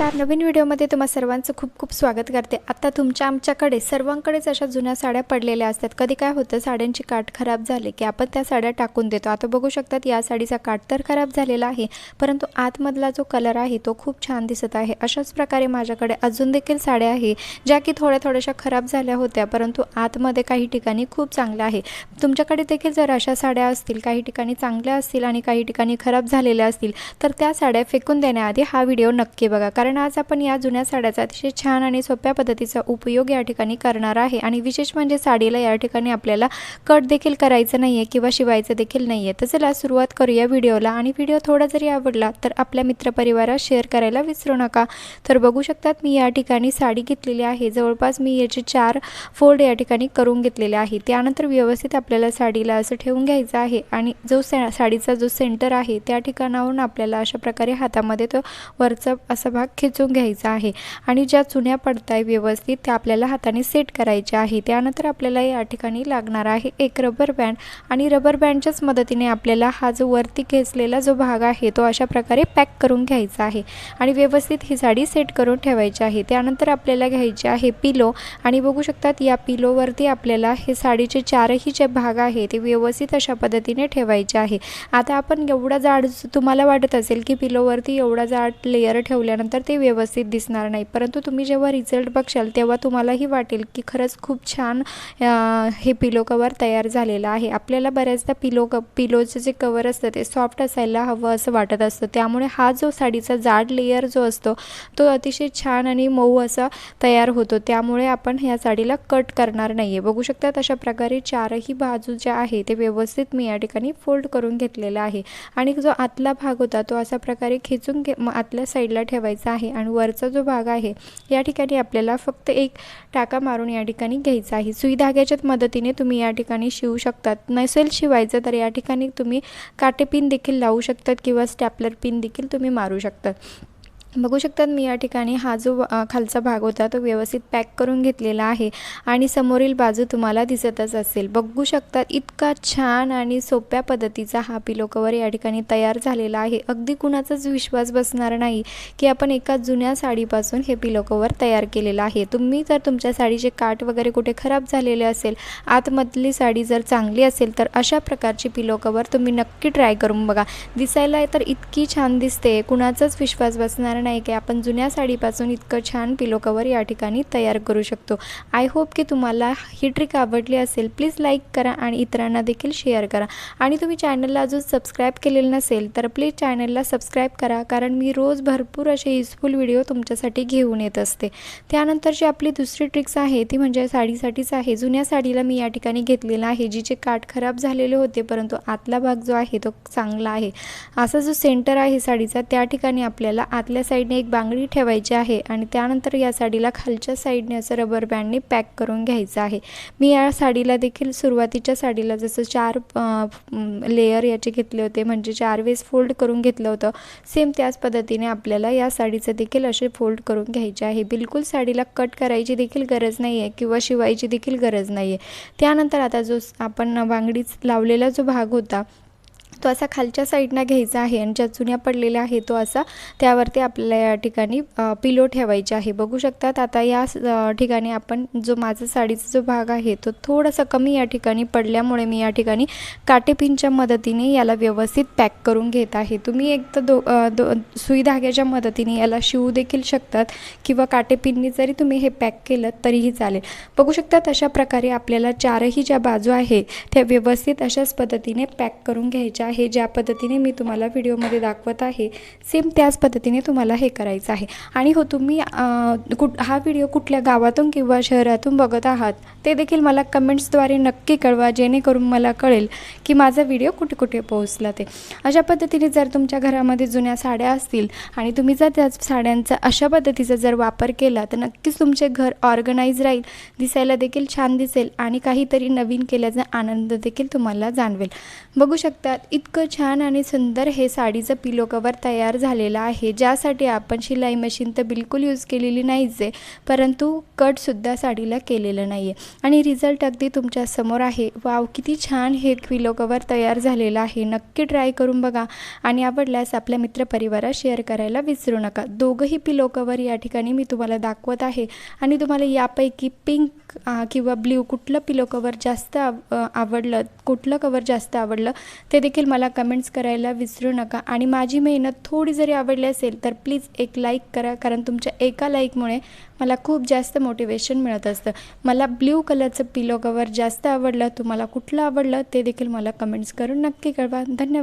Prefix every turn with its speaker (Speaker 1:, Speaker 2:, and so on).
Speaker 1: नमस्कार. नवीन व्हिडिओमध्ये तुम्हा सर्वांचं खूप खूप स्वागत करते. आता तुमच्या आमच्याकडे सर्वांकडेच अशा जुन्या साड्या पडलेल्या असतात. कधी काय होतं साड्यांची काठ खराब झाली की आपण त्या साड्या टाकून देतो. आता बघू शकतात या साडीचा काठ तर खराब झालेला आहे परंतु आतमधला जो कलर आहे तो खूप छान दिसत आहे. अशाच प्रकारे माझ्याकडे अजून देखील साड्या आहे ज्या की थोड्या थोड्याशा खराब झाल्या होत्या परंतु आतमध्ये काही ठिकाणी खूप चांगल्या आहे. तुमच्याकडे देखील जर अशा साड्या असतील काही ठिकाणी चांगल्या असतील आणि काही ठिकाणी खराब झालेल्या असतील तर त्या साड्या फेकून देण्याआधी हा व्हिडिओ नक्की बघा. कारण कारण आज आपण या जुन्या साड्याचा अतिशय छान आणि सोप्या पद्धतीचा उपयोग या ठिकाणी करणार आहे. आणि विशेष म्हणजे साडीला या ठिकाणी आपल्याला कट देखील करायचं नाही आहे किंवा शिवायचं देखील नाही आहे तर चला सुरुवात करूया व्हिडिओला. आणि व्हिडिओ थोडा जरी आवडला तर आपल्या मित्रपरिवारात शेअर करायला विसरू नका. तर बघू शकतात मी या ठिकाणी साडी घेतलेली आहे. जवळपास मी याचे चार फोल्ड या ठिकाणी करून घेतलेले आहे. त्यानंतर व्यवस्थित आपल्याला साडीला असं ठेवून घ्यायचं आहे. आणि जो साडीचा जो सेंटर आहे त्या ठिकाणाहून आपल्याला अशा प्रकारे हातामध्ये तो वरचा असा भाग खेचून घ्यायचं आहे. आणि ज्या चुन्या पडत आहे व्यवस्थित त्या आपल्याला हाताने सेट करायच्या आहे त्यानंतर आपल्याला या ठिकाणी लागणार आहे एक रबर बँड आणि रबर बँडच्याच मदतीने आपल्याला हा जो वरती खेचलेला जो भाग आहे तो अशा प्रकारे पॅक करून घ्यायचा आहे. आणि व्यवस्थित ही साडी सेट करून ठेवायची आहे. त्यानंतर आपल्याला घ्यायचे आहे पिलो आणि बघू शकतात या पिलोवरती आपल्याला हे साडीचे चारही जे भाग आहे ते व्यवस्थित अशा पद्धतीने ठेवायचे आहे. आता आपण एवढा जाड तुम्हाला वाटत असेल की पिलोवरती एवढा जाड लेयर ठेवल्यानंतर तर ते व्यवस्थित दिसणार नाही. परंतु तुम्ही जेव्हा रिझल्ट बघशाल तेव्हा तुम्हालाही वाटेल की खरंच खूप छान हे पिलो कवर तयार झालेलं आहे. आपल्याला बऱ्याचदा पिलो क पिलोचं जे कवर असतं ते सॉफ्ट असायला हवं असं वाटत असतं. त्यामुळे हा जो साडीचा जाड लेयर जो असतो तो अतिशय छान आणि मऊ असा तयार होतो. त्यामुळे आपण ह्या साडीला कट करणार नाही आहे बघू शकतात अशा प्रकारे चारही बाजू ज्या आहे ते व्यवस्थित मी या ठिकाणी फोल्ड करून घेतलेला आहे. आणि जो आतला भाग होता तो अशा प्रकारे खेचून घे आतल्या साईडला ठेवायचा आहे आणि वरचा जो भाग आहे या ठिकाणी आपल्याला फक्त एक टाका मारून या ठिकाणी घ्यायचा आहे. सुई धाग्याच्या मदतीने तुम्ही या ठिकाणी शिवू शकतात. नसेल शिवायचं तर या ठिकाणी तुम्ही काटे पिन देखील लावू शकतात किंवा स्टॅपलर पिन देखील तुम्ही मारू शकतात. बघू शकतात मी या ठिकाणी हा जो खालचा भाग होता तो व्यवस्थित पॅक करून घेतलेला आहे आणि समोरील बाजू तुम्हाला दिसतच असेल. बघू शकतात इतका छान आणि सोप्या पद्धतीचा हा पिलो कवर या ठिकाणी तयार झालेला आहे. अगदी कुणाचाच विश्वास बसणार नाही की आपण एका जुन्या साडीपासून हे पिलो कवर तयार केलेलं आहे. तुम्ही जर तुमच्या साडीचे काट वगैरे कुठे खराब झालेले असेल आतमधली साडी जर चांगली असेल तर अशा प्रकारची पिलो कवर तुम्ही नक्की ट्राय करून बघा. दिसायला तर इतकी छान दिसते कुणाचाच विश्वास बसणार नाही की आपण जुन्या साडीपासून इतकं छान पिलो कवर या ठिकाणी तयार करू शकतो. आय होप की तुम्हाला ही ट्रिक आवडली असेल प्लीज लाईक करा आणि इतरांना देखील शेअर करा. आणि तुम्ही चॅनलला अजून सबस्क्राईब केलेलं नसेल तर प्लीज चॅनलला सबस्क्राईब करा कारण मी रोज भरपूर असे युजफुल व्हिडिओ तुमच्यासाठी घेऊन येत असते. त्यानंतर जी आपली दुसरी ट्रिक्स आहे ती म्हणजे साडीसाठीच आहे. जुन्या साडीला मी या ठिकाणी घेतलेला आहे जिचे काठ खराब झालेले होते परंतु आतला भाग जो आहे तो चांगला आहे. असा जो सेंटर आहे साडीचा त्या ठिकाणी आपल्याला आतल्या साईडने एक बांगडी ठेवायची आहे आणि त्यानंतर या साडीला खालच्या साईडने असं रबर बँडने पॅक करून घ्यायचं आहे. मी या साडीला देखील सुरुवातीच्या साडीला जसं चार लेयर याचे घेतले होते म्हणजे चार वेळेस फोल्ड करून घेतलं होतं सेम त्याच पद्धतीने आपल्याला या साडीचं देखील असे फोल्ड करून घ्यायचे आहे. बिलकुल साडीला कट करायची देखील गरज नाही आहे किंवा शिवायची देखील गरज नाही आहे त्यानंतर आता जो आपण बांगडीच लावलेला जो भाग होता तो असा खालच्या साईडनं घ्यायचा आहे आणि ज्या जुन्या पडलेल्या आहे तो असा त्यावरती आपल्याला या ठिकाणी पिलो ठेवायचे आहे. बघू शकतात आता या ठिकाणी आपण जो माझा साडीचा जो भाग आहे तो थोडासा कमी या ठिकाणी पडल्यामुळे मी या ठिकाणी काटेपिनच्या मदतीने याला व्यवस्थित पॅक करून घेत आहे. तुम्ही एक तर दो दो सुई धाग्याच्या मदतीने याला शिवू देखील शकतात किंवा काटेपिननी जरी तुम्ही हे पॅक केलं तरीही चालेल. बघू शकतात अशा प्रकारे आपल्याला चारही ज्या बाजू आहे त्या व्यवस्थित अशाच पद्धतीने पॅक करून घ्यायच्या आहे ज्या पद्धतीने मी तुम्हाला व्हिडिओमध्ये दाखवत आहे सेम त्याच पद्धतीने तुम्हाला हे करायचं आहे. आणि हो तुम्ही कुठ हा व्हिडिओ कुठल्या गावातून किंवा शहरातून बघत आहात ते देखील मला कमेंट्सद्वारे नक्की कळवा जेणेकरून मला कळेल की माझा व्हिडिओ कुठे कुठे पोहोचला ते. अशा पद्धतीने जर तुमच्या घरामध्ये जुन्या साड्या असतील आणि तुम्ही जर त्या साड्यांचा अशा पद्धतीचा जर वापर केला तर नक्कीच तुमचे घर ऑर्गनाईज राहील दिसायला देखील छान दिसेल आणि काहीतरी नवीन केल्याचा आनंद देखील तुम्हाला जाणवेल. बघू शकतात इतकं छान आणि सुंदर हे साडीचं पिलो कवर तयार झालेलं आहे ज्यासाठी आपण शिलाई मशीन तर बिलकुल यूज केलेली नाहीच आहे परंतु कटसुद्धा साडीला केलेलं नाही आहे आणि रिझल्ट अगदी तुमच्यासमोर आहे. वाव किती छान हे पिलो कवर तयार झालेलं आहे. नक्की ट्राय करून बघा. आणि आवडल्यास आपल्या मित्रपरिवारात शेअर करायला विसरू नका. दोघंही पिलो कवर या ठिकाणी मी तुम्हाला दाखवत आहे. आणि तुम्हाला यापैकी पिंक किंवा ब्ल्यू कुठलं पिलो कवर जास्त आव आवडलं कुठलं कवर जास्त आवडलं ते देखील मला कमेंट्स करायला विसरू नका. आणि माझी मेहनत थोडी जरी आवडली असेल तर प्लीज एक लाईक करा. कारण तुमच्या एका लाईकमुळे मला खूप जास्त मोटिवेशन मिळत असतं. मला ब्ल्यू कलरचं पिलो कवर जास्त आवडलं तुम्हाला कुठलं आवडलं ते देखील मला कमेंट्स करून नक्की कळवा. धन्यवाद.